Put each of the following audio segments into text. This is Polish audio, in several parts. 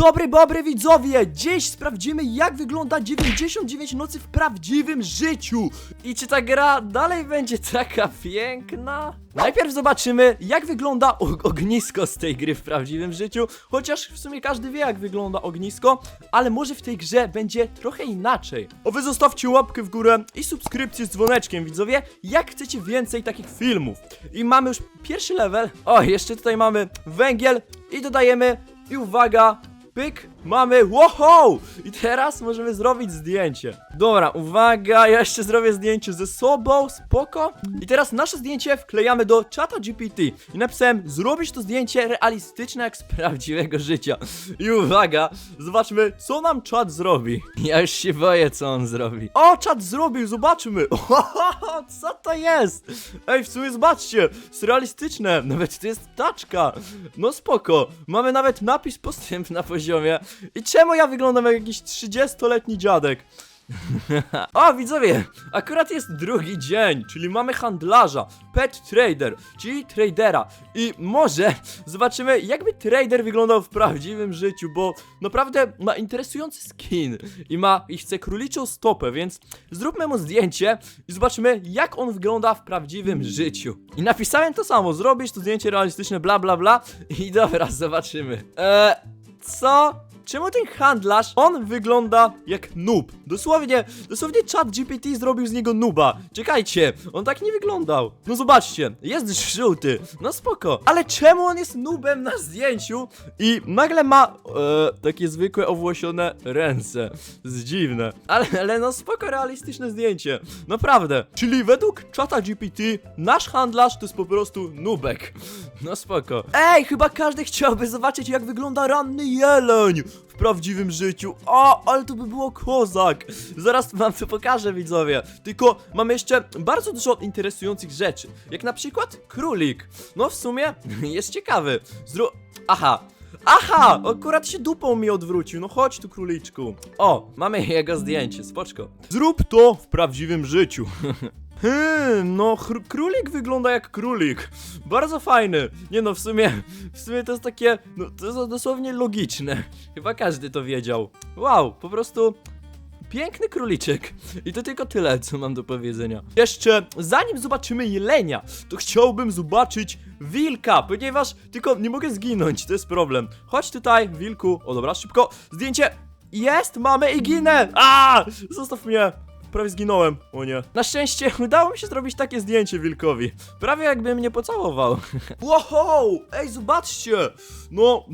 dobry, dobry widzowie! Dziś sprawdzimy jak wygląda 99 nocy w prawdziwym życiu! I czy ta gra dalej będzie taka piękna? Najpierw zobaczymy jak wygląda o- ognisko z tej gry w prawdziwym życiu, chociaż w sumie każdy wie jak wygląda ognisko, ale może w tej grze będzie trochę inaczej. A wy zostawcie łapkę w górę i subskrypcję z dzwoneczkiem widzowie, jak chcecie więcej takich filmów. I mamy już pierwszy level. O, jeszcze tutaj mamy węgiel i dodajemy i uwaga, pyk, mamy, wow! I teraz możemy zrobić zdjęcie. Dobra, uwaga, ja jeszcze zrobię zdjęcie ze sobą, spoko. I teraz nasze zdjęcie wklejamy do czata GPT. I napisałem, zrobić to zdjęcie realistyczne jak z prawdziwego życia. I uwaga, zobaczmy, co nam czat zrobi. Ja już się boję, co on zrobi. O, czat zrobił, zobaczmy. Ohoho, co to jest? Ej, w sumie zobaczcie, jest realistyczne. Nawet to jest taczka. No spoko. Mamy nawet napis postęp na poziomie. I czemu ja wyglądam jak jakiś 30-letni dziadek? o, widzowie, akurat jest drugi dzień, czyli mamy handlarza, pet trader, czyli tradera. I może zobaczymy, jakby trader wyglądał w prawdziwym życiu, bo naprawdę ma interesujący skin i ma i chce króliczą stopę, więc zróbmy mu zdjęcie i zobaczymy, jak on wygląda w prawdziwym życiu. I napisałem to samo, zrobić to zdjęcie realistyczne, bla bla bla. I dobra, zobaczymy. Eee, co? Czemu ten handlarz, on wygląda jak noob? Dosłownie, dosłownie chat GPT zrobił z niego nuba. Czekajcie, on tak nie wyglądał. No zobaczcie, jest żółty, no spoko. Ale czemu on jest nubem na zdjęciu i nagle ma e, takie zwykłe owłosione ręce? Z dziwne. Ale, ale no spoko realistyczne zdjęcie. Naprawdę. Czyli według czata GPT nasz handlarz to jest po prostu nubek. No spoko. Ej, chyba każdy chciałby zobaczyć jak wygląda ranny jeleń prawdziwym życiu. O, ale to by było kozak. Zaraz wam to pokażę, widzowie. Tylko mamy jeszcze bardzo dużo interesujących rzeczy. Jak na przykład królik. No w sumie jest ciekawy. Zro... Aha. Aha! Akurat się dupą mi odwrócił. No chodź tu, króliczku. O, mamy jego zdjęcie, spoczko. Zrób to w prawdziwym życiu. Hmm, no królik wygląda jak królik. Bardzo fajny. Nie no, w sumie, w sumie to jest takie, no to jest dosłownie logiczne. Chyba każdy to wiedział. Wow, po prostu piękny króliczek. I to tylko tyle, co mam do powiedzenia. Jeszcze, zanim zobaczymy jelenia, to chciałbym zobaczyć wilka, ponieważ tylko nie mogę zginąć, to jest problem. Chodź tutaj, wilku. O dobra, szybko. Zdjęcie. Jest, mamy i ginę. A! Zostaw mnie. Prawie zginąłem. O nie. Na szczęście udało mi się zrobić takie zdjęcie wilkowi. Prawie jakby mnie pocałował. Wow! Ej, zobaczcie! No,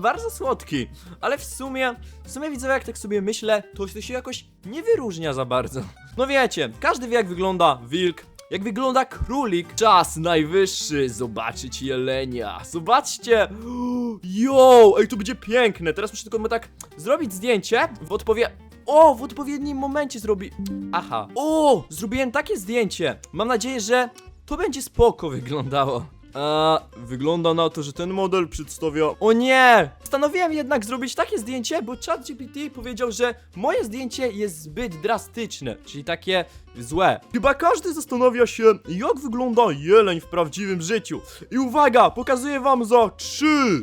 bardzo słodki. Ale w sumie, w sumie widzę, jak tak sobie myślę, to się jakoś nie wyróżnia za bardzo. No wiecie, każdy wie, jak wygląda wilk. Jak wygląda królik? Czas najwyższy zobaczyć jelenia. Zobaczcie! Yo! Ej, to będzie piękne. Teraz muszę tylko tak zrobić zdjęcie w odpowie... O, w odpowiednim momencie zrobi... Aha. O, zrobiłem takie zdjęcie. Mam nadzieję, że to będzie spoko wyglądało. A, wygląda na to, że ten model przedstawia... O nie! Postanowiłem jednak zrobić takie zdjęcie, bo ChatGPT powiedział, że moje zdjęcie jest zbyt drastyczne, czyli takie złe. Chyba każdy zastanawia się, jak wygląda jeleń w prawdziwym życiu. I uwaga, pokazuję wam za trzy,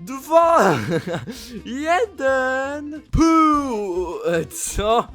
dwa, jeden. Pół. E, Co?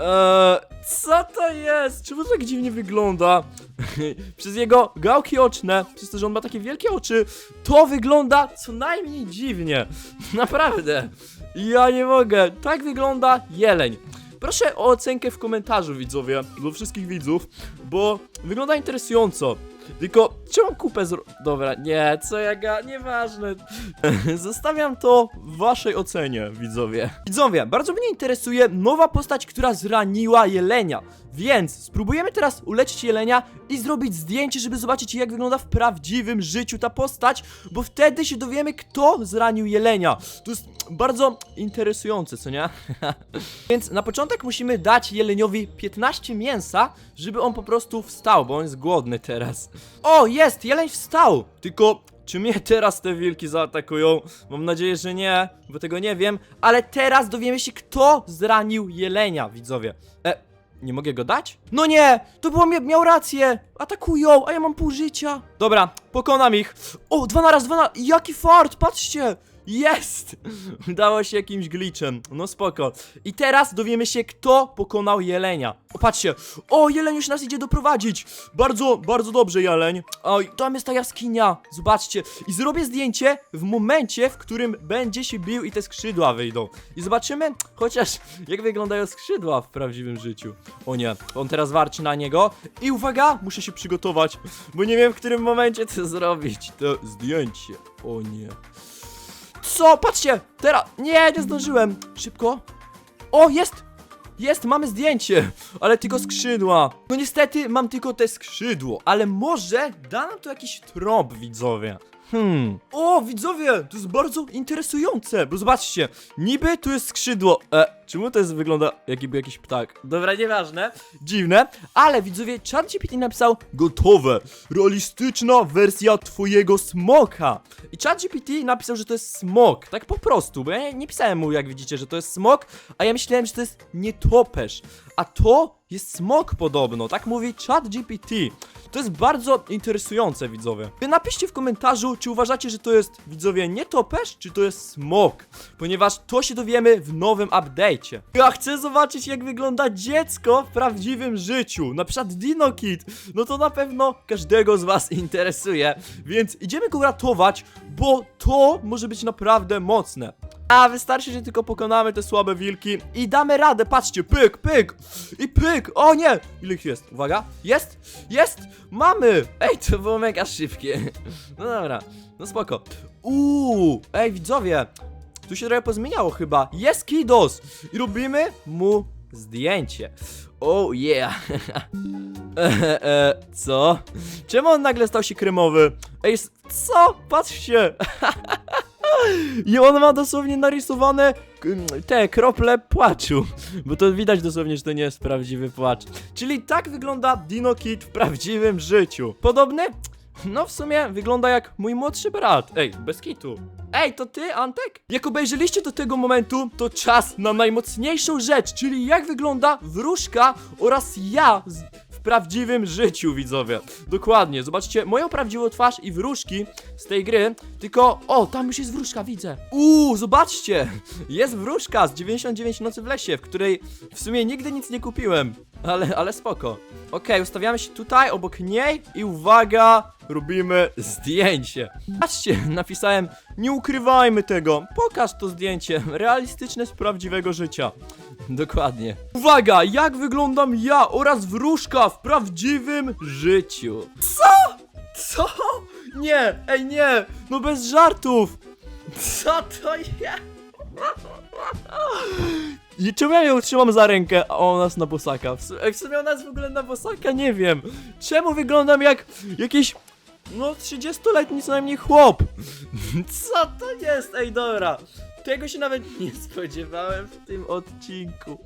Eee, co to jest? Czemu to tak dziwnie wygląda? przez jego gałki oczne, przez to, że on ma takie wielkie oczy, to wygląda co najmniej dziwnie. Naprawdę. Ja nie mogę. Tak wygląda jeleń. Proszę o ocenkę w komentarzu, widzowie, do wszystkich widzów, bo wygląda interesująco. Tylko, czy mam kupę zro... Dobra, nie, co ja ga... Nieważne. Zostawiam to w waszej ocenie, widzowie. Widzowie, bardzo mnie interesuje nowa postać, która zraniła jelenia. Więc spróbujemy teraz uleczyć jelenia i zrobić zdjęcie, żeby zobaczyć jak wygląda w prawdziwym życiu ta postać, bo wtedy się dowiemy, kto zranił jelenia. To jest bardzo interesujące, co nie? Więc na początek musimy dać jeleniowi 15 mięsa, żeby on po prostu wstał, bo on jest głodny teraz. O, jest! Jeleń wstał! Tylko czy mnie teraz te wilki zaatakują? Mam nadzieję, że nie, bo tego nie wiem. Ale teraz dowiemy się, kto zranił jelenia, widzowie. E, nie mogę go dać? No nie! To było mia miał rację! Atakują, a ja mam pół życia. Dobra, pokonam ich. O, dwa na raz, dwa na... Jaki fart, patrzcie! Jest! Udało się jakimś glitchem. No spoko. I teraz dowiemy się, kto pokonał jelenia. O, patrzcie. O, jeleń już nas idzie doprowadzić. Bardzo, bardzo dobrze, jeleń. Oj, tam jest ta jaskinia. Zobaczcie. I zrobię zdjęcie w momencie, w którym będzie się bił i te skrzydła wyjdą. I zobaczymy chociaż, jak wyglądają skrzydła w prawdziwym życiu. O nie, on teraz warczy na niego. I uwaga, muszę się przygotować, bo nie wiem, w którym momencie to zrobić. To zdjęcie. O nie. Co? Patrzcie! Teraz! Nie, nie zdążyłem! Szybko! O, jest! Jest, mamy zdjęcie! Ale tylko skrzydła. No niestety mam tylko te skrzydło, ale może da nam to jakiś trop, widzowie. Hmm. O, widzowie, to jest bardzo interesujące, bo zobaczcie, niby tu jest skrzydło. E, czemu to jest, wygląda jakby jakiś ptak? Dobra, nieważne, dziwne, ale widzowie, ChatGPT napisał gotowe, realistyczna wersja twojego smoka. I ChatGPT napisał, że to jest smok, tak po prostu, bo ja nie, nie pisałem mu, jak widzicie, że to jest smok, a ja myślałem, że to jest nietoperz. A to jest smok podobno, tak mówi ChatGPT. To jest bardzo interesujące, widzowie. Napiszcie w komentarzu, czy uważacie, że to jest, widzowie, nietoperz, czy to jest smok. Ponieważ to się dowiemy w nowym update'cie. Ja chcę zobaczyć, jak wygląda dziecko w prawdziwym życiu. Na przykład Dino Kid. No to na pewno każdego z was interesuje. Więc idziemy go ratować, bo to może być naprawdę mocne. A wystarczy, że tylko pokonamy te słabe wilki i damy radę, patrzcie, pyk, pyk i pyk, o nie, ile ich jest, uwaga, jest, jest, mamy, ej, to było mega szybkie, no dobra, no spoko, uuu, ej widzowie, tu się trochę pozmieniało chyba, jest Kidos i robimy mu zdjęcie, oh yeah, e, e, co, czemu on nagle stał się kremowy, ej, co, patrzcie, i on ma dosłownie narysowane te krople płaczu. Bo to widać dosłownie, że to nie jest prawdziwy płacz. Czyli tak wygląda Dino Kid w prawdziwym życiu. Podobny? No w sumie wygląda jak mój młodszy brat. Ej, bez kitu. Ej, to ty, Antek? Jak obejrzeliście do tego momentu, to czas na najmocniejszą rzecz, czyli jak wygląda wróżka oraz ja z, w prawdziwym życiu, widzowie. Dokładnie, zobaczcie moją prawdziwą twarz i wróżki z tej gry, tylko, o, tam już jest wróżka, widzę. Uuu, zobaczcie, jest wróżka z 99 nocy w lesie, w której w sumie nigdy nic nie kupiłem, ale, ale spoko. Okej, ustawiamy się tutaj, obok niej i uwaga, robimy zdjęcie. Patrzcie, napisałem, nie ukrywajmy tego, pokaż to zdjęcie, realistyczne z prawdziwego życia. Dokładnie. Uwaga, jak wyglądam ja oraz wróżka w prawdziwym życiu. Co? Co? Nie, ej nie, no bez żartów. Co to jest? I czemu ja ją trzymam za rękę, a ona jest na bosaka? W, su- ej, w sumie ona jest w ogóle na bosaka, nie wiem. Czemu wyglądam jak jakiś, no 30-letni co najmniej chłop? Co to jest? Ej, dobra. Tego się nawet nie spodziewałem w tym odcinku.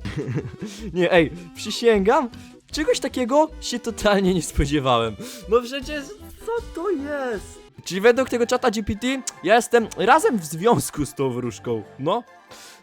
nie, ej, przysięgam, czegoś takiego się totalnie nie spodziewałem. No przecież, co to jest? Czyli według tego czata GPT, ja jestem razem w związku z tą wróżką, no.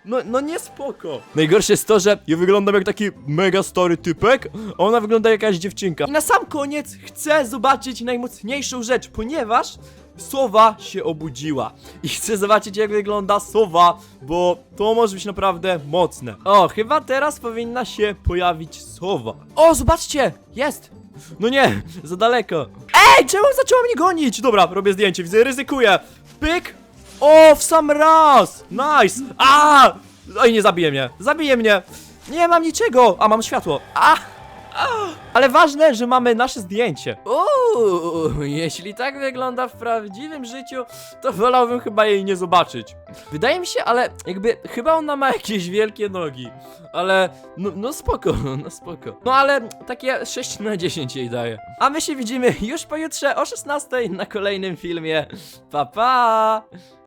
No, no nie spoko. Najgorsze jest to, że ja wyglądam jak taki mega stary typek, a ona wygląda jak jakaś dziewczynka. I na sam koniec chcę zobaczyć najmocniejszą rzecz, ponieważ sowa się obudziła. I chcę zobaczyć jak wygląda sowa, bo to może być naprawdę mocne. O, chyba teraz powinna się pojawić sowa. O, zobaczcie! Jest! No nie, za daleko. Ej, czemu zaczęła mnie gonić? Dobra, robię zdjęcie, widzę, ryzykuję. Pyk! O, w sam raz! Nice! A! Oj, nie zabije mnie, zabije mnie! Nie mam niczego! A, mam światło. A! Ale ważne, że mamy nasze zdjęcie. Uuu, jeśli tak wygląda w prawdziwym życiu, to wolałbym chyba jej nie zobaczyć. Wydaje mi się, ale jakby chyba ona ma jakieś wielkie nogi. Ale no, no spoko, no spoko. No ale takie 6 na 10 jej daje. A my się widzimy już pojutrze o 16 na kolejnym filmie. Pa pa!